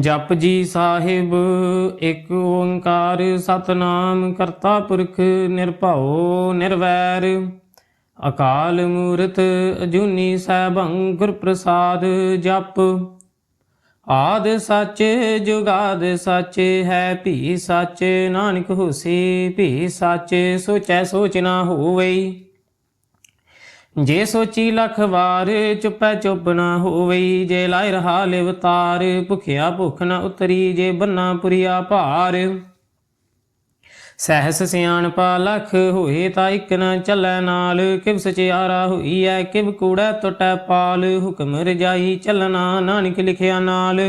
ਜਪ ਜੀ ਸਾਹਿਬ, ਇੱਕ ਓੰਕਾਰ ਸਤਨਾਮ ਕਰਤਾ ਪੁਰਖ ਨਿਰਭਉ ਨਿਰਵੈਰ। ਅਕਾਲ ਮੂਰਤ ਅਜੂਨੀ ਸੈਭੰ ਗੁਰ ਪ੍ਰਸਾਦ ਜਪ। ਆਦ ਸੱਚ ਜੁਗਾਦ ਸੱਚ ਹੈ, ਭੀ ਸੱਚ ਨਾਨਕ ਹੋਸੀ, ਭੀ ਸੱਚ ਸੋਚੈ ਸੋਚ ਨਾ ਹੋਵਈ। ਜੇ ਸੋਚੀ ਲਖ ਵਾਰ ਚੁੱਪੈ ਚੁੱਪ ਨਾ ਹੋਵਈ ਜੇ ਲਾਇ ਰਹਾ ਲਿਵਤਾਰ ਭੁਖਿਆ ਭੁਖ ਨਾ ਉਤਰੀ, ਜੇ ਬੰਨਾ ਪੁਰੀਆ ਭਾਰ। ਸਹਿਸ ਸਿਆਣਪਾ ਲਖ ਹੋਏ ਤਾਂ ਇਕ ਨਾ ਚੱਲੈ ਨਾਲ, ਕਿਵ ਸਚਿਆਰਾ ਹੋਈ ਐ ਕਿਵ ਕੂੜੈ ਟੁਟੈ ਪਾਲ, ਹੁਕਮ ਰਜਾਈ ਚੱਲਣਾ ਨਾਨਕ ਲਿਖਿਆ ਨਾਲ।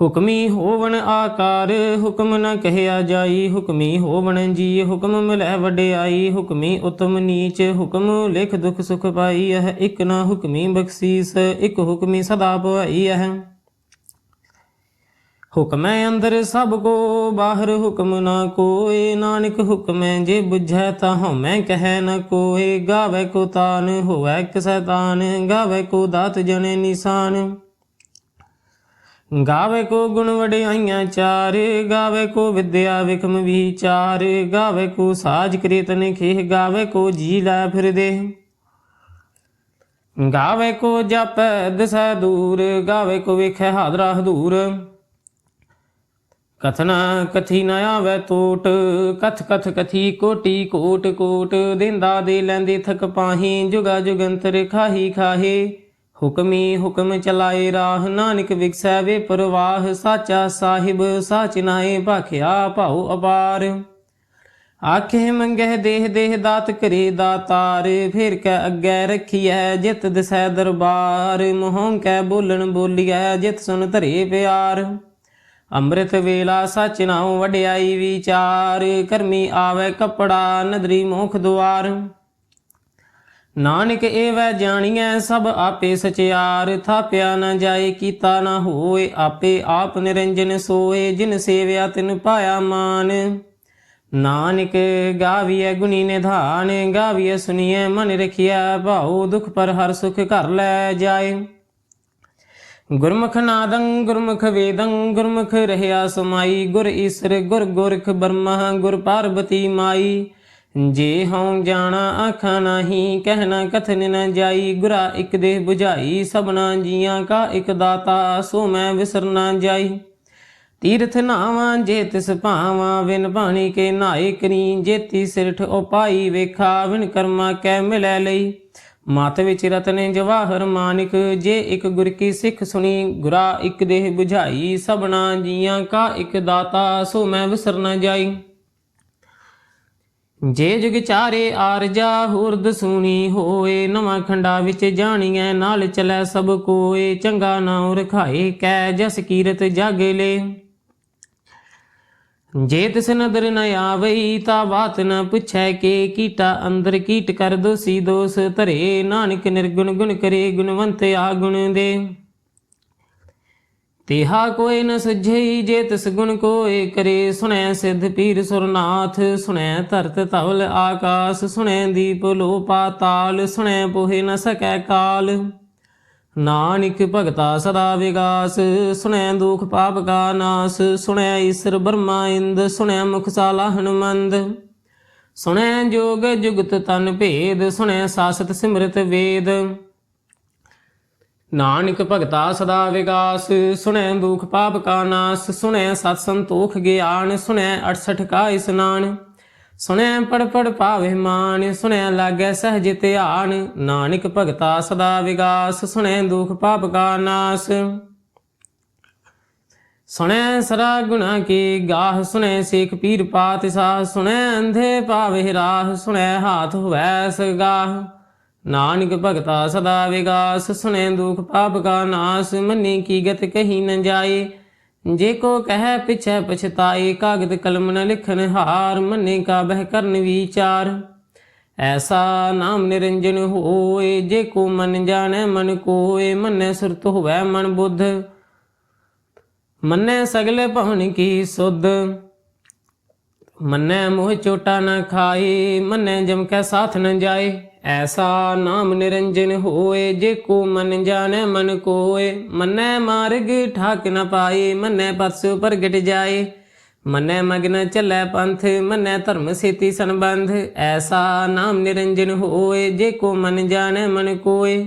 ਹੁਕਮੀ ਹੋਵਣ ਆਕਾਰ, ਹੁਕਮ ਨ ਕਹਿਆ ਜਾਈ। ਹੁਕਮੀ ਹੋਵਣ ਜੀ, ਹੁਕਮ ਮਿਲੈ ਵਡਿਆਈ। ਹੁਕਮੀ ਉਤਮ ਨੀਚ, ਹੁਕਮ ਲਿਖ ਦੁਖ ਸੁਖ ਪਾਈ। ਹੈ ਇਕ ਨਾ ਹੁਕਮੀ ਬਖਸ਼ੀਸ, ਇਕ ਹੁਕਮੀ ਸਦਾ ਭਵਾਈ ਹੈ ਹੁਕਮੈ ਅੰਦਰ ਸਭ ਕੋ, ਬਾਹਰ ਹੁਕਮ ਨਾ ਕੋਏ। ਨਾਨਕ ਹੁਕਮੈ ਜੇ ਬੁਝੈ ਤਾ ਹਉਮੈ ਕਹੈ ਨ ਕੋਏ। ਗਾਵੇ ਕੋ ਤਾਨ, ਹੋਵੈ ਕਿਸੈ ਤਾਨ ਗਾਵੇ ਕੋ ਦਾਤ ਜਣੇ ਨਿਸ਼ਾਨ। ਗਾਵੇ ਕੋ ਗੁਣ ਵਡਿਆਈਆਂ ਚਾਰ, ਗਾਵੇ ਕੋ ਵਿਦਿਆ ਵਿਖਮ ਵਿਚਾਰ, ਗਾਵੇ ਕੋ ਸਾਜ ਕ੍ਰੀਤਨ ਖੇਹ, ਗਾਵੇ ਕੋ ਜੀ ਲੈ ਫਿਰਦੇ ਗਾਵੇ ਕੋ ਜਪੈ ਦਿਸੈ ਦੂਰ, ਗਾਵੇ ਕੋ ਵੇਖੈ ਹਾਦਰਾ ਹਦੂਰ। ਕਥਨਾ ਕਥੀ ਨ ਆਵੇ ਟੋਟ ਕਥ ਕਥ ਕਥੀ ਕੋਟੀ ਕੋਟ ਕੋਟ, ਦਿੰਦਾ ਦੇ ਲੈਂਦੇ ਥਕ ਪਾਹੀ, ਜੁਗਾ ਜੁਗੰਤਰ ਖਾਹੀ ਖਾਹੀ। ਹੁਕਮੀ ਹੁਕਮ ਚਲਾਏ ਰਾਹ, ਨਾਨਕ ਵਿਗਸੈ ਵੇ ਪ੍ਰਵਾਹ, ਸਾਚਾ ਸਾਹਿਬ, ਸਾਚ ਨਾਏ ਭਾਖਿਆ ਭਾਉ ਅਪਾਰ। ਆਖੇ ਮੰਗਹਿ ਦੇਹ ਦੇਹ ਦਾਤ ਕਰੇ ਦਾਤਾਰ, ਫਿਰ ਕੈ ਅੱਗੇ ਰਖੀਐ ਜਿਤ ਦਿਸੈ ਦਰਬਾਰ, ਮੋਹੰ ਕੈ ਬੋਲਣ ਬੋਲੀਐ ਜਿਤ ਸੁਨ ਧਰੇ ਪਿਆਰ। ਅੰਮ੍ਰਿਤ ਵੇਲਾ ਸਚ ਨਾਉ ਵਡਿਆਈ ਵਿਚਾਰ, ਕਰਮੀ ਆਵੇ ਕਪੜਾ ਨਦਰੀ ਮੁਖ ਦੁਆਰ। ਨਾਨਕ ਏਵੈ ਜਾਣੀਐ ਸਭ ਆਪੇ ਸਚਿਆਰ, ਥਾਪਿਆ ਨ ਜਾਏ ਕੀਤਾ ਨ ਹੋਏ, ਆਪੇ ਆਪ ਨਿਰੰਜਨ ਸੋਏ, ਜਿਨ ਸੇਵਿਆ ਤਿਨ ਪਾਇਆ ਮਾਨ। ਨਾਨਕ ਗਾਵੀਐ ਗੁਣੀ ਨਿਧਾਨ, ਗਾਵੀਐ ਸੁਣੀਐ ਮਨ ਰਖਿਆ ਭਾਉ, ਦੁਖ ਪਰ ਹਰ ਸੁਖ ਘਰ ਲੈ ਜਾਏ। ਗੁਰਮੁਖ ਨਾਦੰ, ਗੁਰਮੁਖ ਵੇਦੰ, ਗੁਰਮੁਖ ਰਹਿਆ ਸਮਾਈ, ਗੁਰ ਈਸਰ, ਗੁਰ ਗੋਰਖ ਬਰਮਾ, ਗੁਰ ਪਾਰਬਤੀ ਮਾਈ। ਜੇ ਹਉ ਜਾਣਾ ਆਖਾਂ ਨਹੀਂ ਕਹਿਣਾ ਕਥਨ ਨ ਜਾਈ। ਗੁਰਾ ਇਕ ਦੇਹ 부ਝਾਈ ਸਭਨਾ ਜੀਆਂ ਕਾ ਇਕ ਦਾਤਾ, ਸੋ ਮੈਂ ਵਿਸਰਨਾ ਜਾਈ। ਤੀਰਥ ਨਾਵਾਂ, ਜੇ ਤਿਸ ਭਾਵਾਂ ਵਿਨ ਬਾਣੀ ਕੇ ਨਾਏ ਕਰੀ। ਜੇਤੀ ਸਿਰਠ ਉਪਾਈ ਵੇਖਾ ਵਿਨ ਕਰਮਾ ਕੈ ਮਿਲੈ ਲਈ। ਮਤ ਵਿੱਚ ਰਤਨ ਜਵਾਹਰ ਮਾਨਿਕ, ਜੇ ਇੱਕ ਗੁਰ ਕੀ ਸਿੱਖ ਸੁਣੀ। ਗੁਰਾ ਇੱਕ ਦੇਹ 부ਝਾਈ ਸਭਨਾ ਜੀਆਂ ਕਾ ਇੱਕ ਦਾਤਾ, ਸੋ ਮੈਂ ਵਿਸਰਨਾ ਜਾਈ। ਜੇ ਜੁਗ ਚਾਰੇ ਆਰਜਾ ਹੁਰਦ ਸੂਣੀ ਹੋਏ, ਨਵਾਂ ਖੰਡਾ ਵਿੱਚ ਜਾਣੀਐ, ਨਾਲ ਚਲੈ ਸਭ ਕੋਏ, ਚੰਗਾ ਨਾਉ ਰਖਾਏ ਕੈ ਜਸ ਕੀਰਤ ਜਾਗੇ ਲੇ। ਜੇ ਤਿਸ ਨਦਰ ਨ ਆਵਈ, ਤਾ ਬਾਤ ਨ ਪੁੱਛੈ ਕੇ, ਕੀਟਾ ਅੰਦਰ ਕੀਟ ਕਰ ਦੋਸੀ ਦੋਸ, ਧਰੇ ਨਾਨਕ ਨਿਰਗੁਣ ਗੁਣ ਕਰੇ, ਗੁਣਵੰਤ ਆ ਗੁਣ ਦੇ। ਤੇਹਾ ਕੋਈ ਨ ਸੁਝਈ, ਜੇ ਤਿਸ ਗੁਣ ਕੋਏ ਕਰੇ, ਸੁਣੈ ਸਿੱਧ ਪੀਰ ਸੁਰਨਾਥ, ਸੁਣੈ ਧਰਤ ਧਵਲ ਆਕਾਸ, ਸੁਣੈ ਦੀਪ ਲੋ ਪਾਤਾਲ ਸੁਣੈ ਪੋਹਿ ਨ ਸਕੈ ਕਾਲ। ਨਾਨਕ ਭਗਤਾ ਸਦਾ ਵਿਗਾਸ, ਸੁਣੈ ਦੁਖ ਪਾਪ ਕਾ ਨਾਸ, ਸੁਣੈ ਈਸ਼ਰ ਬਰਮਾ ਇੰਦ, ਸੁਣੈ ਮੁਖ ਸਾਲਾ ਹਨੁਮੰਦ। ਸੁਣੈ ਜੋਗ ਜੁਗਤ ਤਨ ਭੇਦ, ਸੁਣੈ ਸਾਸਤ ਸਿਮਰਤ ਵੇਦ। ਨਾਨਕ ਭਗਤਾ ਸਦਾ ਵਿਗਾਸ, ਸੁਣੈ ਦੁਖ ਪਾਪ ਕਾ ਨਾਸ, ਸੁਣੈ ਸਤ ਸੰਤੋਖ ਗਿਆਨ, ਸੁਣੈ 68 ਕਾ ਇਸਨਾਨ, ਸੁਣੈ ਪੜ ਪੜ ਪਾਵੇ ਮਾਨ, ਸੁਣੈ ਲਾਗੈ ਸਹਜ ਧਿਆਨ, ਨਾਨਕ ਭਗਤਾ ਸਦਾ ਵਿਗਾਸ, ਸੁਣੈ ਦੁਖ ਪਾਪ ਕਾ ਨਾਸ। ਸੁਣੈ ਸਰਾ ਗੁਣਾ ਕੀ ਗਾਹ, ਸੁਣੈ ਸੇਖ ਪੀਰ ਪਾਤਿਸ਼ਾਹ, ਸੁਣੈ ਅੰਧੇ ਪਾਵੇ ਰਾਹ, ਸੁਣੈ ਹਾਥ ਹੋਵੈ ਸਗਾਹ। ਨਾਨਕ ਭਗਤਾ ਸਦਾ ਵਿਗਾਸ, ਸੁਣੈ ਦੁਖ ਪਾਪ ਕਾ ਨਾਸ, ਮੰਨੀ ਕੀ ਗਤ ਕਹੀ ਨ ਜਾਏ। ਜੇ ਕੋ ਕਹੈ ਪਿਛੈ ਪਛਤਾਏ, ਕਾਗਦ ਕਲਮ ਨ ਲਿਖਨ ਹਾਰ, ਮੰਨੇ ਕਾ ਬਹਿ ਕਰਨ ਵਿਚਾਰ। ਐਸਾ ਨਾਮ ਨਿਰੰਜਨ ਹੋਏ, ਜੇ ਕੋ ਮਨ ਜਾਣੈ ਮਨ ਕੋਏ, ਮੰਨੈ ਸੁਰਤ ਹੋਵੈ ਮਨ ਬੁੱਧ। ਮੰਨੈ ਸਗਲੇ ਭਵਨ ਕੀ ਸੁਧ। ਮੰਨੈ ਮੋਹ ਚੋਟਾ ਨਾ ਖਾਏ, ਮੰਨੈ ਜਮ ਕੈ ਸਾਥ ਨ ਜਾਏ। ਐਸਾ ਨਾਮ ਨਿਰੰਜਨ ਹੋਏ, ਜੇ ਕੋ ਮਨ ਜਾਣੈ ਮਨ ਕੋਏ। ਮੰਨੈ ਮਾਰਗ ਠਾਕ ਨ ਪਾਏ, ਮੰਨੈ ਪਤਸੁ ਪ੍ਰਗਟ ਜਾਏ। ਮੰਨੈ ਮਗਨ ਚੱਲੈ ਪੰਥ, ਮੰਨੈ ਧਰਮ ਸੇਤੀ ਸੰਬੰਧ। ਐਸਾ ਨਾਮ ਨਿਰੰਜਨ ਹੋਏ, ਜੇ ਕੋ ਮਨ ਜਾਣੈ ਮਨ ਕੋਏ।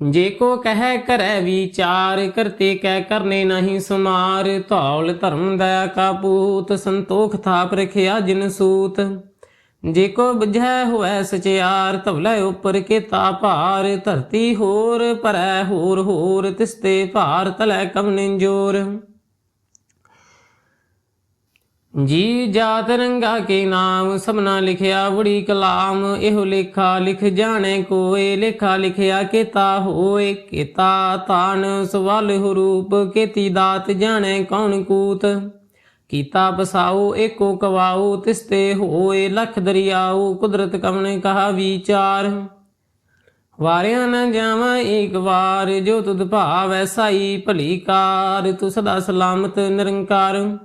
ਜੇ ਕੋ ਕਹੈ ਕਰੈ ਵਿਚਾਰ, ਕਰਤੇ ਕਹਿ ਕਰਨੇ ਨਹੀਂ ਸੁਮਾਰ ਧੌਲ ਧਰਮ ਦਇਆ ਕਾ ਪੂਤ, ਸੰਤੋਖ ਥਾਪ ਰਖਿਆ ਜਿਨ ਸੂਤ। ਜੇ ਕੋ ਬੁਝੈ ਹੋਐ ਸਚਿਆਰ, ਧਵਲੇ ਉਪਰ ਕੀਤਾ ਭਾਰ। ਧਰਤੀ ਹੋਰ ਭਰੈ ਹੋਰ ਹੋਰ ਤਿਸਤੇ ਭਾਰ ਤਲੈ ਕਵਨ ਜੋਰ ਜੀ ਜਾਤ ਰੰਗਾ ਕੇ ਨਾਮ ਸਭਨਾ ਲਿਖਿਆ ਬੜੀ ਕਲਾਮ, ਇਹੋ ਲੇਖਾ ਲਿਖ ਜਾਣੈ ਕੋਏ, ਲੇਖਾ ਲਿਖਿਆ ਕੀਤਾ ਹੋਏ, ਕੀਤਾ ਤਾਨ ਸਵਾਲ ਰੂਪ, ਕੀਤੀ ਦਾਤ ਜਾਣੈ ਕੌਣ ਕੂਤ। ਕੀਤਾ ਬਸਾਓ, ਏਕੋ ਕਵਾਓ, ਤਿਸਤੇ ਹੋਏ, ਲਖ ਦਰਿਆਓ, ਕੁਦਰਤ ਕਵਨ ਕਹਾ ਵਿਚਾਰ। ਵਾਰਿਆ ਨ ਜਾਵਾਂ ਏਕ ਵਾਰ, ਜੋ ਤੁਧ ਭਾਵੈ ਸਾਈ ਭਲੀ ਕਾਰ, ਤੂੰ ਸਦਾ ਸਲਾਮਤ ਨਿਰੰਕਾਰ।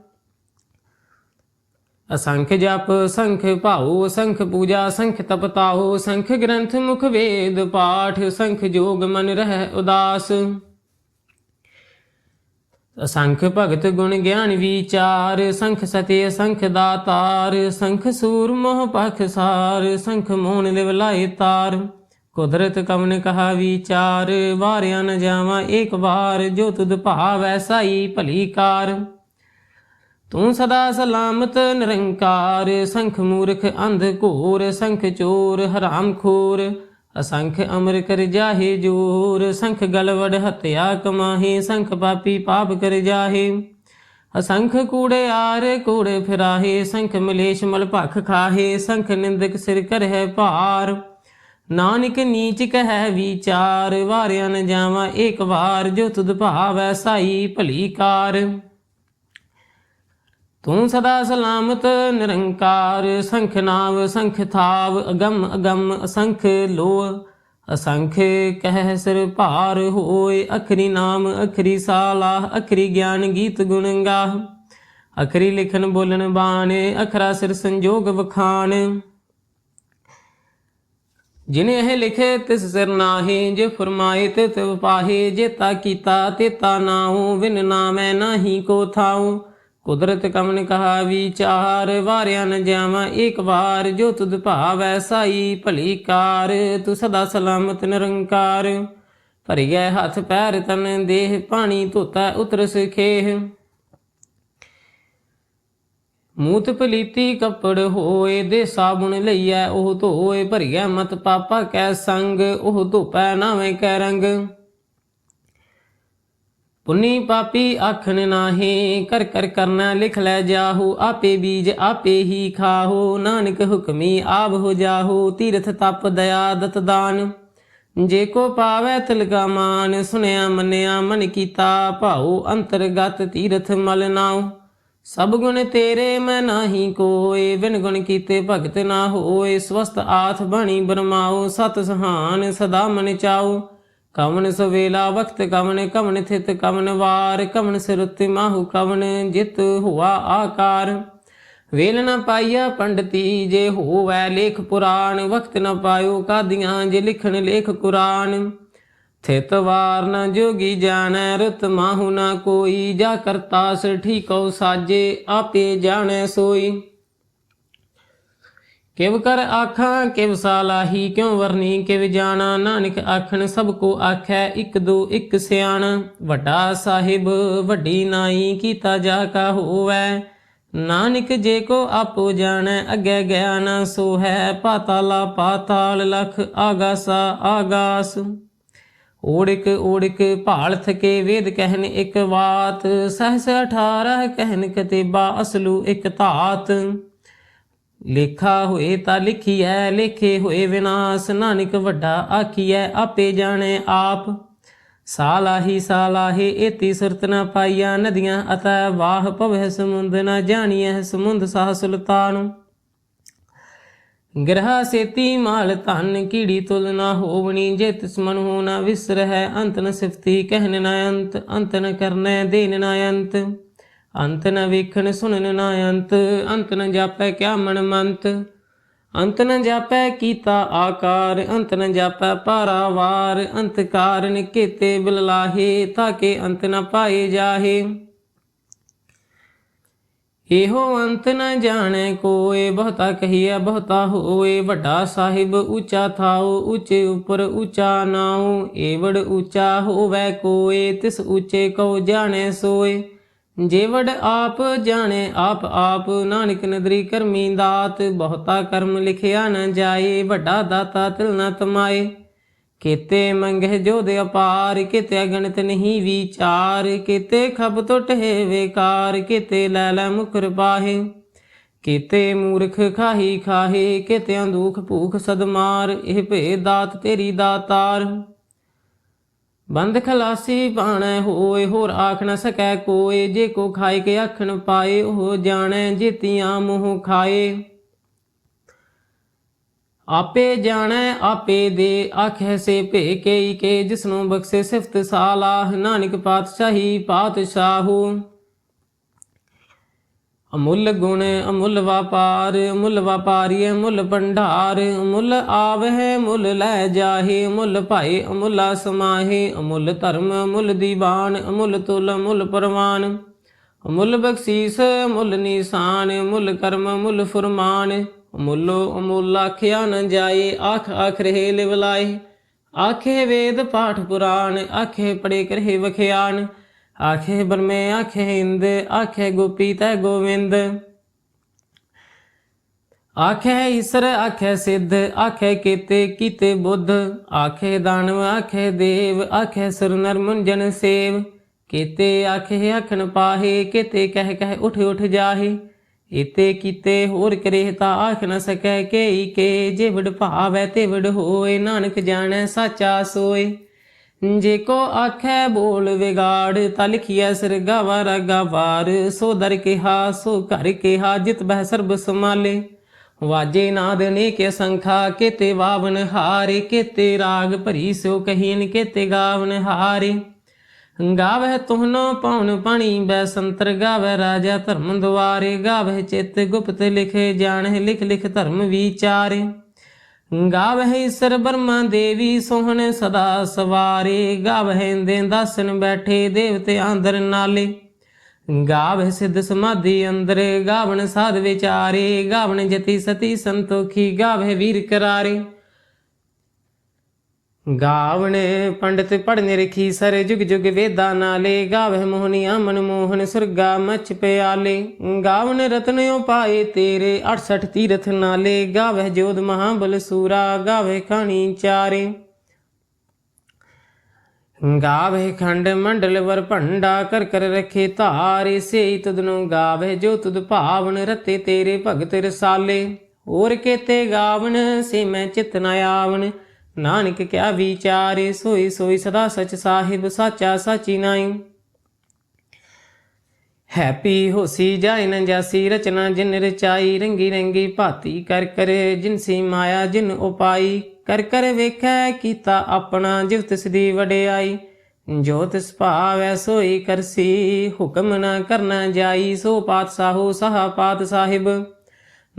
ਅਸੰਖ ਜਪ, ਸੰਖ ਭਾਉ, ਸੰਖ ਪੂਜਾ, ਸੰਖ ਤਪਤਾਉ ਸੰਖ ਗ੍ਰੰਥ ਮੁਖ ਵੇਦ ਪਾਠ, ਸੰਖ ਜੋਗ ਮਨ ਰਹਿ ਉਦਾਸ। ਅਸੰਖ ਭਗਤ ਗੁਣ ਗਿਆਨ ਵਿਚਾਰ, ਸੰਖ ਸਤੇ ਸੰਖ ਦਾਤਾਰ, ਸੰਖ ਸੂਰ ਮੋਹ ਪਖ ਸਾਰ, ਸੰਖ ਮੋਹਨ ਲਿਵ ਲਾਏ ਤਾਰ। ਕੁਦਰਤ ਕਵਨ ਕਹਾ ਵਿਚਾਰ, ਵਾਰਿਆ ਨ ਜਾਵਾਂ ਏਕ ਵਾਰ, ਜੋ ਤੁਧ ਭਾਵੈ ਸਾਈ ਭਲੀ ਕਾਰ। ਤੂੰ ਸਦਾ ਸਲਾਮਤ, ਨਿਰੰਕਾਰ, ਸੰਖ ਮੂਰਖ, ਅੰਧ ਘੋਰ, ਸੰਖ ਚੋਰ, ਹਰਾਮ ਖੋਰ, ਅਸੰਖ ਅਮਰ ਕਰ ਜਾਹੇ ਜੋਰ, ਸੰਖ ਗਲਵੜ ਹਤਿਆ ਕਮਾਹੇ, ਸੰਖ ਪਾਪੀ ਪਾਪ ਕਰ ਜਾਹੇ। ਅਸੰਖ ਕੂੜੇ ਆਰ ਕੂੜੇ ਫਿਰਾਹੇ, ਸੰਖ ਮਲੇਸ਼ ਮਲ ਭਖ ਖਾਹੇ, ਸੰਖ ਨਿੰਦਕ ਸਿਰ ਕਰਹਿ ਭਾਰ। ਨਾਨਕ ਨੀਚ ਕਹੈ ਵਿਚਾਰ, ਵਾਰਿਆ ਨ ਜਾਵਾਂ ਏਕ ਵਾਰ, ਜੋ ਤੁਧ ਭਾਵੈ ਸਾਈ ਭਲੀ ਕਾਰ। ਤੂੰ ਸਦਾ ਸਲਾਮਤ, ਨਿਰੰਕਾਰ, ਸੰਖ ਨਾਮ ਸੰਖ ਥਾਵ, ਅਗੰਮ ਅਗੰਮ, ਅਸੰਖ ਲੋ ਅਸੰਖ ਕਹਿ ਸਿਰ ਭਾਰ ਹੋਏ, ਅਖਰੀ ਨਾਮ, ਅਖਰੀ ਸਾਲਾ ਅਖਰੀ ਗਿਆਨ ਗੀਤ ਗੁਣ ਗਾਹ, ਅਖਰੀ ਲਿਖਣ ਬੋਲਣ ਬਾਣੇ, ਅਖਰਾ ਸਿਰ ਸੰਜੋਗ ਵਖਾਣ। ਜਿਨੇ ਇਹ ਲਿਖੇ ਤਿਸ ਸਿਰ ਨਾਹੀ, ਜੇ ਫਰਮਾਏ ਤੇ ਤਿਵ ਪਾਹੇ, ਜੇ ਤਾ ਕੀਤਾ ਤੇ ਤਾ ਨਾਉ ਵਿਨ ਨਾਮੈ ਨਾਹੀ ਕੋ ਥਾਉ। ਕੁਦਰਤ ਕਮ ਕਮਨ ਕਹਾ ਵਿਚਾਰ ਵਾਰਿਆ ਨ ਜਾਵਾਂ, ਇੱਕ ਵਾਰ ਜੋ ਤੁਧ ਭਾਵੈ ਸਾਈ ਭਲੀ ਕਾਰ, ਤੂੰ ਸਦਾ ਸਲਾਮਤ ਨਿਰੰਕਾਰ। ਭਰਿਐ ਹੱਥ ਪੈਰ ਤਨ ਦੇਹ, ਪਾਣੀ ਧੋਤਾ ਉਤਰ ਸਿਖੇਹ ਮੂਤ ਪਲੀਤੀ ਕੱਪੜ ਹੋਏ, ਦੇ ਸਾਬੁਣ ਲਈਐ ਉਹ ਧੋਏ, ਭਰਿਐ ਮਤ ਪਾਪਾ ਕੈ ਸੰਗ, ਉਹ ਧੋਪੈ ਨਾਵੇਂ ਕੈ ਰੰਗ। ਪੁੰਨੀ ਪਾਪੀ ਆਖਣ ਨਾਹੀ, ਕਰ ਕਰ ਕਰਨਾ ਲਿਖ ਲੈ ਜਾਹੂ, ਆਪੇ ਬੀਜ ਆਪੇ ਹੀ ਖਾਹੋ, ਨਾਨਕ ਹੁਕਮੀ ਆਪ ਹੋ ਜਾਹੋ, ਤੀਰਥ ਤਪ ਦਇਆ ਦਤ ਦਾਨ। ਜੇ ਕੋ ਪਾਵੈ ਤਿਲਕਾ ਮਾਨ, ਸੁਨਿਆ ਮੰਨਿਆ ਮਨ ਕੀਤਾ ਭਾਉ ਅੰਤਰਗਤ ਤੀਰਥ ਮਲ ਨਾਉ। ਸਭ ਗੁਣ ਤੇਰੇ ਮੈਂ ਨਾਹੀ ਕੋਏ ਵਿਨ ਗੁਣ ਕੀਤੇ ਭਗਤ ਨਾ ਹੋਏ ਸਵਸਤ ਆਥ ਬਣੀ ਬਰਮਾਓ ਸਤ ਸਹਾਨ ਸਦਾ ਮਨ ਚਾਓ ਕਵਣ ਸਵੇਲਾ ਵਕਤ ਕਵਨ ਕਵਣ ਥਿਤ ਕਵਨ ਵਾਰ ਕਵਨ ਸਿਰੁਤਿ ਮਾਹੂ, ਕਵਣ ਜਿਤ ਹੁਆ ਆਕਾਰ। ਵੇਲ ਨ ਪਾਈਆ ਪੰਡਤੀ, ਜੇ ਹੋਵੈ ਲੇਖ ਪੁਰਾਣ ਵਕਤ ਨ ਪਾਇਓ ਕਾਦੀਆਂ, ਜੇ ਲਿਖਣ ਲੇਖ ਕੁਰਾਨ। ਥਿਤ ਵਾਰ ਨ ਜੋਗੀ ਜਾਣੈ, ਰਤ ਮਾਹੂ ਨ ਕੋਈ, ਜਾ ਕਰਤਾ ਸ ਠੀਕਉ ਸਾਜੇ, ਆਪੇ ਜਾਣੈ ਸੋਈ। ਕਿਵ ਕਰ ਆਖਾਂ, ਕਿਵ ਸਾਲਾਹੀ ਕਿਉ ਵਰਨੀ, ਕਿਵ ਜਾਣਾ, ਨਾਨਕ ਆਖਣ, ਸਭ ਕੋ ਆਖੈ ਇੱਕ ਦੋ ਇਕ ਸਿਆਣ। ਵੱਡਾ ਸਾਹਿਬ, ਵੱਡੀ ਨਾਈ, ਕੀਤਾ ਜਾ ਕਾ ਹੋਵੈ। ਨਾਨਕ ਜੇ ਕੋ ਆਪੋ ਜਾਣੈ, ਅੱਗੇ ਗਿਆਨ ਸੋ ਹੈ ਪਾਤਾਲਾ ਪਾਤਾਲ ਲਖ, ਆਗਾਸਾ ਆਗਾਸ। ਓੜਿਕ ਓੜਿਕ ਭਾਲ ਥਕੇ, ਵੇਦ ਕਹਿਨ ਇੱਕ ਬਾਤ ਸਹਸ 18 ਕਹਿਨ ਕਤੇਬਾ, ਅਸਲੂ ਇਕ ਧਾਤ। ਲੇਖਾ ਹੋਏ ਤਾਂ ਲਿਖੀਐ, ਲੇਖੇ ਹੋਏ ਵਿਨਾਸ਼, ਨਾਨਕ ਵੱਡਾ ਆਖੀਐ, ਆਪੇ ਜਾਣੇ ਆਪ। ਸਾਲਾਹੀ ਸਾਲਾਹੇ ਏਤੀ ਸੁਰਤ ਨ ਪਾਈਆ, ਨਦੀਆਂ ਅਤੈ ਵਾਹ ਪਵਹਿ ਸਮੁੰਦ, ਨ ਜਾਣੀਐ ਸਮੁੰਦ ਸਾਹ ਸੁਲਤਾਨ। ਗ੍ਰਹ ਸੇਤੀ ਮਾਲ ਧਨ, ਕੀੜੀ ਤੁਲ ਨਾ ਹੋਵਣੀ, ਜੇ ਤਿਸ ਮਨ ਹੋ ਨਾ ਵਿਸਰਹਿ, ਅੰਤ ਨ ਸਿਫਤੀ ਕਹਿਨ ਨ ਅੰਤ ਅੰਤ ਨ ਕਰਨੈ ਦੇਨ ਨ ਅੰਤ। ਅੰਤ ਨ ਵੇਖਣ ਸੁਣਨ ਨਾ ਅੰਤ ਅੰਤ ਨ ਜਾਪੈ ਕਿਆ ਮਨ ਮੰਤ। ਅੰਤ ਨ ਜਾਪੈ ਕੀਤਾ ਆਕਾਰ, ਅੰਤ ਨ ਜਾਪੈ ਪਾਰਾਵਾਰ ਅੰਤ ਕਾਰਨ ਕੀਤੇ ਬਿਲਲਾਹੇ ਤਾਕੇ ਅੰਤ ਨ ਪਾਏ ਜਾਹੇ। ਇਹੋ ਅੰਤ ਨ ਜਾਣੈ ਕੋਏ, ਬਹੁਤਾ ਕਹੀਐ, ਬਹੁਤਾ ਹੋਏ। ਵੱਡਾ ਸਾਹਿਬ ਉੱਚਾ ਥਾਉ, ਉੱਚੇ ਉਪਰ ਉੱਚਾ ਨਾਉ। ਏਵੜ ਉੱਚਾ ਹੋਵੈ ਕੋਏ, ਤਿਸ ਉੱਚੇ ਕਉ ਜਾਣੈ ਸੋਏ। ਜੇਵੜ ਆਪ ਜਾਣੇ, ਆਪ ਆਪ ਨਾਨਕ ਨਦਰੀ ਕਰਮੀ ਦਾਤ, ਬਹੁਤਾ ਕਰਮ ਲਿਖਿਆ ਨਾ ਜਾਏ, ਵੱਡਾ ਦਾਤਾ ਤਿਲ ਨ ਤਮਾਏ। ਕੀਤੇ ਮੰਗਹਿ ਜੋਦ ਅਪਾਰ, ਕੀਤੇ ਅਗਣਿਤ ਨਹੀਂ ਵਿਚਾਰ, ਕੀਤੇ ਖਬ ਟੁੱਟ ਹੈ ਵੇਕਾਰ, ਕੀਤੇ ਲੈ ਲੈ ਮੁਕਰ ਪਾਹੇ। ਕੀਤੇ ਮੂਰਖ ਖਾਹੀ ਖਾਹੇ, ਕੀਤਿਆਂ ਦੁਖ ਭੂਖ ਸਦਮਾਰ ਇਹ ਭੇ ਦਾਤ ਤੇਰੀ ਦਾਤਾਰ। ਬੰਦ ਖਲਾਸੀ ਬਾਣੈ ਹੋਏ, ਹੋਰ ਆਖ ਨ ਸਕੈ ਕੋਏ। ਜੇ ਕੋ ਖਾਏ ਕੇ ਆਖਣ ਪਾਏ, ਉਹ ਜਾਣੈ ਜੀਤੀਆਂ ਮੂੰਹ ਖਾਏ। ਆਪੇ ਜਾਣੈ, ਆਪੇ ਦੇ। ਆਖੈ ਸੇ ਭੇ ਕੇਈ ਕੇ, ਜਿਸਨੂੰ ਬਖਸ਼ੇ ਸਿਫਤ ਸਾਲਾਹ। ਨਾਨਕ ਪਾਤਸ਼ਾਹੀ ਪਾਤਸ਼ਾਹੂ। ਅਮੁੱਲ ਗੁਣ ਅਮੁੱਲ ਵਪਾਰ, ਅਮੁੱਲ ਵਪਾਰੀ ਅਮੁੱਲ ਭੰਡਾਰ, ਅਮੁੱਲ ਆਵਹਿ ਮੁੱਲ ਲੈ ਜਾਹੇ, ਅਮੁੱਲ ਭਾਈ ਅਮੁੱਲਾ ਸਮਾਹੇ, ਅਮੁੱਲ ਧਰਮ ਅਮੁੱਲ ਦੀਵਾਨ, ਅਮੁੱਲ ਤੁਲ ਅਮੁੱਲ ਪਰਵਾਨ। ਅਮੁੱਲ ਬਖਸ਼ੀਸ, ਅਮੁੱਲ ਨਿਸ਼ਾਨ, ਅਮੁੱਲ ਕਰਮ ਅਮੁੱਲ ਫੁਰਮਾਨ। ਅਮੁੱਲੋ ਅਮੁੱਲ ਆਖਿਆ ਨ ਜਾਏ, ਆਖ ਆਖ ਰਹੇ ਲਿਵਲਾਏ। ਆਖੇ ਵੇਦ ਪਾਠ ਪੁਰਾਣ, ਆਖੇ ਪੜੇ ਕਰਹਿ ਵਖਿਆਨ। ਆਖੇ ਬਰਮੇ ਆਖੇ ਇੰਦ, ਆਖੇ ਗੋਪੀ ਤੈ ਗੋਵਿੰਦ। ਆਖੇ ਈਸਰ, ਆਖੇ ਸਿੱਧ, ਆਖੇ ਕੀਤੇ ਕੀਤੇ ਬੁੱਧ। ਆਖੇ ਦਾਨਵ, ਆਖੇ ਦੇਵ, ਆਖੇ ਸੁਰ ਨਰ ਮੁੰਜਨ ਸੇਵ। ਕੀਤੇ ਆਖੇ ਆਖਣ ਪਾਹੇ, ਕੀਤੇ ਕਹਿ ਕਹਿ ਉਠ ਉਠ ਜਾਹੇ। ਇਤੇ ਕੀਤੇ ਹੋਰ ਕਰੇ ਤਾ ਆਖ ਨ ਸਕੈ, ਕੇਈ ਕੇ ਜੇ ਵਡ ਭਾਵੈ ਤੇ ਵਡ ਹੋਏ, ਨਾਨਕ ਜਾਣੈ, ਸਾਚਾ ਸੋਏ। ਜੇ ਕੋ ਆਖੈ ਬੋਲ ਵਿਗਾੜ, ਤਾ ਲਿਖਿਆ ਸਰਗਾਵਾ ਰਗਾ ਵਾਰ। ਸੋ ਦਰ ਕਿਹਾ, ਸੋ ਘਰ ਕਿਹਾ, ਜਿਤ ਬਹਿ ਸਰਬ ਸਮਾਲੇ ਵਾਜੇ ਨਾਦ ਨੇ ਕੇ ਸੰਖਾ, ਕੀਤੇ ਵਾਵਨ ਹਾਰੇ, ਕੀਤੇ ਰਾਗ ਭਰੀ ਸੋ ਕਹੀਨ, ਕੀਤੇ ਗਾਵਨ ਹਾਰੇ। ਗਾਵਹਿ ਤੁਹਨੋ ਪਉਨ ਪਾਣੀ ਬੈ ਸੰਤਰ ਗਾਵਹਿ ਰਾਜਾ ਧਰਮ ਦੁਆਰੇ। ਗਾਵਹਿ ਚਿਤ ਗੁਪਤ ਲਿਖੇ ਜਾਣਹਿ, ਲਿਖ ਲਿਖ ਧਰਮ ਵਿਚਾਰੇ। ਗਾਵਹਿ ਈਸਰ ਬਰਮਾ ਦੇਵੀ, ਸੋਹਣ ਸਦਾ ਸਵਾਰੇ। ਗਾਵਹਿ ਦੇ ਦਾਸਨ ਬੈਠੇ ਦੇਵਤੇ ਆਂਦਰ ਨਾਲੇ। ਗਾਵਹਿ ਸਿੱਧ ਸਮਾਧੀ ਅੰਦਰ, ਗਾਵਣ ਸਾਧ ਵਿਚਾਰੇ। ਗਾਵਣ ਜਤੀ ਸਤੀ ਸੰਤੋਖੀ, ਗਾਵਹਿ ਵੀਰ ਕਰਾਰੇ। ਗਾਵਣ ਪੰਡਤ ਪੜਨ ਰਖੀ ਸਰ ਜੁਗ ਜੁਗ ਵੇਦਾ ਨਾਲੇ। ਗਾਵਹਿ ਮੋਹਨੀਆ ਮਨ ਮੋਹਨ ਸੁਰਗਾ ਮਚ ਪਿਆਲੇ। ਗਾਵਣ ਰਤਨਿਓ ਪਾਏ ਤੇਰੇ 68 ਤੀਰਥ ਨਾਲੇ। ਗਾਵਹਿ ਜੋਧ ਮਹਾਬਲ ਸੂਰਾ, ਗਾਵਹਿ ਖਾਣੀ ਚਾਰੇ। ਗਾਵਹਿ ਖੰਡ ਮੰਡਲ ਵਰ ਭੰਡਾ ਕਰ ਕਰ ਰਖੇ ਧਾਰੇ। ਸੇਈ ਤੁਧਨੂੰ ਗਾਵਹਿ ਜੋ ਤੁਧ ਭਾਵਨ ਰਤੇ ਤੇਰੇ ਭਗਤ ਰਸਾਲੇ। ਹੋਰ ਕੇਤੇ ਗਾਵਨ ਸੇ ਮੈਂ ਚਿਤ ਨ ਆਵਨ ਨਾਨਕ ਕਿਆ ਵਿਚਾਰੇ ਸੋਈ ਸੋਈ ਸਦਾ ਸਚ ਸਾਹਿਬ ਸਾਚਾ ਸਾਚੀ ਨਾਈ। ਹੈਪੀ ਹੋਸੀ ਜਾਇ ਨ ਜਾਸੀ ਰਚਨਾ ਜਿਨ ਰਚਾਈ, ਰੰਗੀ ਰੰਗੀ ਭਾਤੀ ਕਰ ਕਰ ਜਿਨਸੀ ਮਾਇਆ ਜਿਨ ਉਪਾਈ। ਕਰ ਕਰ ਵੇਖੈ ਕੀਤਾ ਆਪਣਾ ਜਿਵ ਸਦੀ ਦੀ ਵਡਿਆਈ। ਜੋ ਤਿਸ ਭਾਵੈ ਸੋਈ ਕਰਸੀ, ਹੁਕਮ ਨਾ ਕਰਨਾ ਜਾਈ। ਸੋ ਪਾਤਸ਼ਾਹੋ ਸਹਾ ਪਾਤ ਸਾਹਿਬ।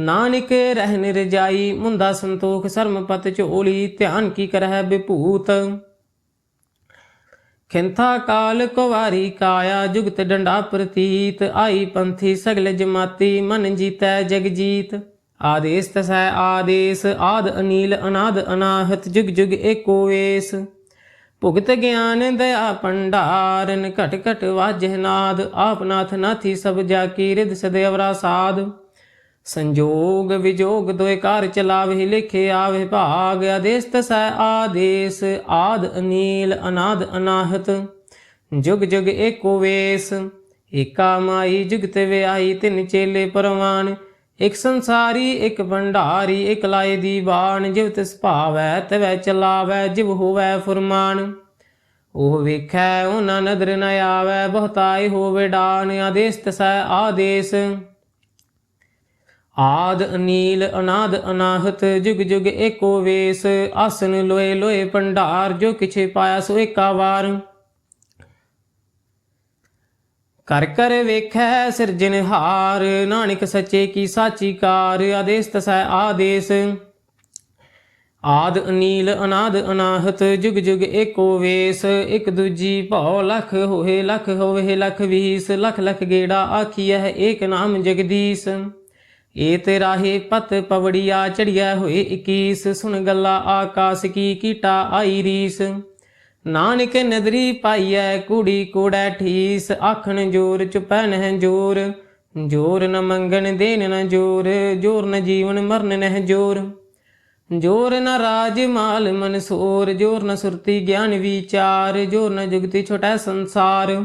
ਨਾਨਕ ਰਹਿ ਨਿਰਜਾਈ, ਮੁੰਦਾ ਸੰਤੋਖ ਸ਼ਰਮ ਪਤ ਚੋਲੀ ਧਿਆਨ ਕੀ ਕਰਹਿ ਵਿਭੂਤ। ਖਿੰਥਾ ਕਾਲ ਕੁਵਾਰੀ ਕਾਇਆ, ਜੁਗਤ ਡੰਡਾ ਪ੍ਰਤੀਤ। ਆਈ ਪੰਥੀ ਸਗਲ ਜਮਾਤੀ, ਮਨ ਜੀਤੈ ਜਗ ਜੀਤ। ਆਦੇਸ ਤਸੈ ਆਦੇਸ, ਆਦ ਅਨੀਲ, ਅਨਾਦ ਅਨਾਹਤ, ਜੁਗ ਜੁਗ ਏਕੋ ਵੇਸ। ਭੁਗਤ ਗਿਆਨ ਦਇਆ ਭੰਡਾਰਨ, ਘਟ ਘਟ ਵਾਜਹਿ ਨਾਦ। ਆਪ ਨਾਥ ਨਾਥੀ ਸਭ ਜਾ ਕੀ ਰਿਦ ਸਦੇਵਰਾ ਸਾਧ। ਸੰਜੋਗ ਵਿਜੋਗ ਦੋਇ ਕਾਰ ਚਲਾਵੇ, ਲਿਖੇ ਆਵੇ ਭਾਗ ਆਦੇਸ ਤਸੈ ਆਦੇਸ, ਆਦ ਅਨੀਲ, ਅਨਾਦ ਅਨਾਹਤ। ਜੁਗ ਜੁਗ ਏਕੋ ਵੇਸ, ਏਕਾ ਮਾਈ, ਜੁਗਤ ਵਿਆਈ ਤਿਨ ਚੇਲੇ ਪਰਵਾਨ। ਇਕ ਸੰਸਾਰੀ, ਇਕ ਭੰਡਾਰੀ, ਇਕ ਲਾਏ ਦੀਵਾਨ। ਜਿਵ ਤਿਸ ਭਾਵੈ, ਤਵੈ ਚਲਾਵੈ, ਜਿਵ ਹੋਵੈ ਫੁਰਮਾਨ। ਉਹ ਵੇਖੈ, ਉਹਨਾਂ ਨਦਰ ਨ ਆਵੈ ਬਹੁਤਾਈ ਹੋਵੇ ਡਾਨ ਆਦੇਸ ਤਸੈ ਆਦੇਸ। ਆਦ ਅਨੀਲ, ਅਨਾਦ ਅਨਾਹਤ, ਜੁਗ ਜੁਗ ਏਕੋ ਵੇਸ, ਆਸਨ ਲੋਏ ਲੋਏ ਭੰਡਾਰ, ਜੋ ਕਿਛੇ ਪਾਇਆ ਸੋ ਏਕਾ ਵਾਰ। ਕਰ ਕਰ ਵੇਖੈ ਸਿਰਜਨਹਾਰ ਨਾਨਕ ਸੱਚੇ ਕੀ ਸਾਚੀ ਕਾਰ, ਆਦੇਸ ਤਸੈ ਆਦੇਸ। ਆਦ ਅਨੀਲ, ਅਨਾਦ ਅਨਾਹਤ, ਜੁਗ ਜੁਗ ਏਕੋ ਵੇਸ, ਇਕ ਦੂਜੀ ਭਉ ਲਖ ਹੋਏ ਲਖ ਹੋਵੇ ਲਖ ਵੀਸ, ਲਖ ਲਖ ਗੇੜਾ ਆਖੀਐ ਏਕ ਨਾਮ ਜਗਦੀਸ਼। ਏ ਤੇ ਰਾਹੇ ਪਤ ਪਵੜੀਆ ਚੜਿਆ ਹੋਏ 21 ਸੁਣ ਗੱਲਾ ਆਕਾਸ ਕੀ ਕੀਟਾ ਆਈ ਰੀਸ। ਨਾਨਕ ਨਦਰੀ ਪਾਈਐ ਕੁੜੀ ਕੋੜੈ ਠੀਸ, ਆਖਣ ਜੋਰ ਚੁਪੈ ਨਹਿ ਜੋਰ। ਜੋਰ ਨ ਮੰਗਣ ਦੇਨ ਨ ਜੋਰ ਜੋਰ ਨ ਜੀਵਨ ਮਰਨ ਨਹਿ ਜੋਰ। ਜੋਰ ਨ ਰਾਜ ਮਾਲ ਮਨਸੂਰ, ਜੋਰ ਨ ਸੁਰਤੀ ਗਿਆਨ ਵਿਚਾਰ, ਜੋਰ ਨ ਜੁਗਤੀ ਛੋਟਾ ਸੰਸਾਰ।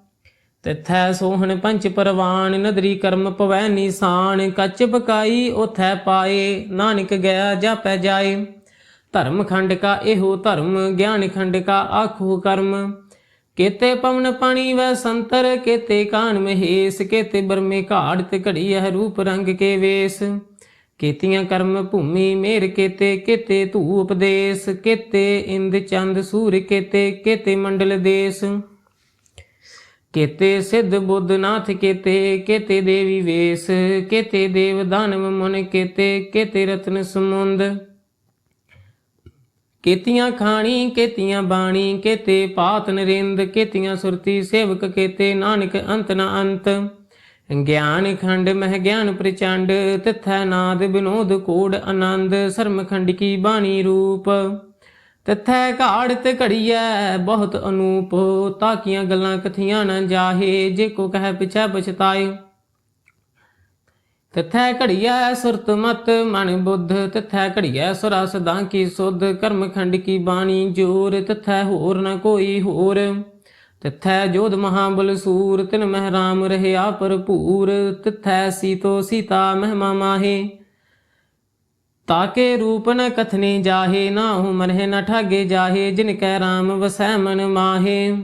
ਤਿਥੈ ਸੋਹਣ ਪੰਚ ਪਰਵਾਨ, ਨਦਰੀ ਕਰਮ ਪਵੈ ਨਿਸ਼ਾਨ, ਕੱਚ ਪਕਾਈ ਉਥੈ ਪਾਏ, ਨਾਨਕ ਗਿਆ ਜਾਪੈ ਜਾਏ। ਧਰਮ ਖੰਡ ਕਾ ਇਹੋ ਧਰਮ, ਗਿਆਨ ਖੰਡ ਕਾ ਆਖੋ ਕਰਮ। ਕੇਤੇ ਪਵਨ ਪਾਣੀ ਵੈ ਸੰਤਰ, ਕੇਤੇ ਕਾਨ ਮਹੇਸ, ਕੇਤੇ ਬਰਮੇ ਘਾੜ ਤੇ ਘੜੀ ਹੈ ਰੂਪ ਰੰਗ ਕੇ ਵੇਸ। ਕੇਤੀਆਂ ਕਰਮ ਭੂਮੀ ਮੇਰ ਕੇਤੇ ਕੇਤੇ ਧੂਪ ਦੇਸ ਕੇਤੇ ਇੰਦ ਚੰਦ ਸੂਰ ਕੇਤੇ ਕੇਤੇ ਮੰਡਲ ਦੇਸ। ਕੇਤੇ ਸਿੱਧ ਬੁੱਧ ਨਾਥ ਕੇਤੇ ਕੇਤੇ ਦੇਵੀ ਵੇਸ, ਕੇਤੇ ਦੇਵ ਦਾਨਵ ਮਨ, ਕੇਤੇ ਕੇਤੇ ਰਤਨ ਸਮੁੰਦ। ਕੇਤੀਆਂ ਖਾਣੀ, ਕੇਤੀਆਂ ਬਾਣੀ, ਕੇਤੇ ਪਾਤ ਨਰਿੰਦ, ਕੇਤੀਆਂ ਸੁਰਤੀ ਸੇਵਕ, ਕੇਤੇ ਨਾਨਕ ਅੰਤ ਨ ਅੰਤ। ਗਿਆਨ ਖੰਡ ਮਹਿ ਗਿਆਨ ਪ੍ਰਚੰਡ, ਤਿਥੈ ਨਾਦ ਬਿਨੋਦ ਕੋੜ ਆਨੰਦ ਸਰਮ ਖੰਡ ਕੀ ਬਾਣੀ ਰੂਪ। ਤਿਥੈ ਘਾੜ ਤੇ ਘੜੀਐ ਬਹੁਤ ਅਨੂਪ ਤਾਕੀਆਂ ਗੱਲਾਂ ਕਥੀਆਂ ਨਾ ਜਾਹੇ, ਜੇ ਕੋ ਕਹਿ ਪਿਛੈ ਪਛਤਾਏ ਤਿਥੈ ਘੜੀਐ ਸੁਰਤ ਮਤ ਮਨ ਬੁੱਧ, ਤਿਥੈ ਘੜੀਐ ਸੁਰਾ ਸਦਾ ਕੀ ਸੁਧ, ਕਰਮ ਖੰਡ ਕੀ ਬਾਣੀ ਜੋਰ, ਤਿਥੈ ਹੋਰ ਨ ਕੋਈ ਹੋਰ। ਤਿਥੈ ਜੋਧ ਮਹਾਬਲ ਸੂਰ, ਤਿਨ ਮਹਿ ਰਾਮ ਰਹਿਆ ਭਰਪੂਰ, ਤਿਥੈ ਸੀਤੋ ਸੀਤਾ ਮਹਿਮਾ ਮਾਹੇ। ਤਾਕੇ ਰੂਪ ਨ ਕਥਨੇ ਜਾਹੇ, ਨਾ ਹੂ ਮਨਹਿ ਨ ਠਾਗੇ ਜਾਹੇ, ਜਿਨ ਕੈ ਰਾਮ ਵਸੈ ਮਨ ਮਾਹੇ।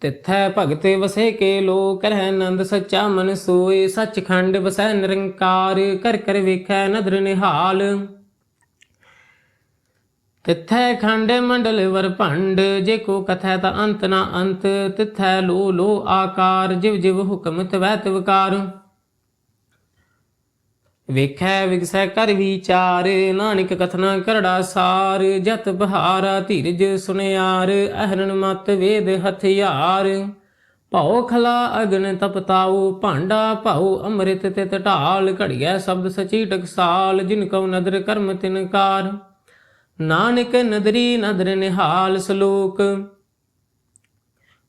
ਤਿਥੈ ਭਗਤੇ ਵਸੇ ਕੇ ਲੋ ਕਰਹਿ ਆਨੰਦ ਸੱਚਾ ਮਨ ਸੋਏ, ਸੱਚਖੰਡ ਵਸੈ ਨਿਰੰਕਾਰ, ਕਰ ਕਰ ਵੇਖੈ ਨਦਰ ਨਿਹਾਲ। ਤਿਥੈ ਖੰਡ ਮੰਡਲ ਵਰ ਭੰਡ, ਜੇ ਕੋ ਕਥੈ ਤਾ ਅੰਤ ਨਾ ਅੰਤ, ਤਿਥੈ ਲੋ ਲੋ ਆਕਾਰ, ਜਿਵ ਜਿਵ ਹੁਕਮ ਤਵੈ ਤਵਕਾਰ। ਵੇਖੈ ਵਿਗਸੈ ਕਰ ਵਿਚਾਰ, ਨਾਨਕ ਕਥਨਾ ਕਰੜਾ ਸਾਰ, ਜਤ ਬਹਾਰਾ ਧੀਰਜ ਸੁਨਿਆਰ, ਅਹਰਣ ਮਤ ਵੇਦ ਹਥਿਆਰ। ਭਉ ਖਲਾ ਅਗਨ ਤਪਤਾਉ ਭਾਂਡਾ ਭਉ ਅੰਮ੍ਰਿਤ ਤਿਤ ਢਾਲ, ਘੜੀਐ ਸ਼ਬਦ ਸਚੀ ਟਕਸਾਲ, ਜਿਨ ਕਉ ਨਦਰ ਕਰਮ ਤਿਨਕਾਰ ਨਾਨਕ ਨਦਰੀ ਨਦਰ ਨਿਹਾਲ ਸ਼ਲੋਕ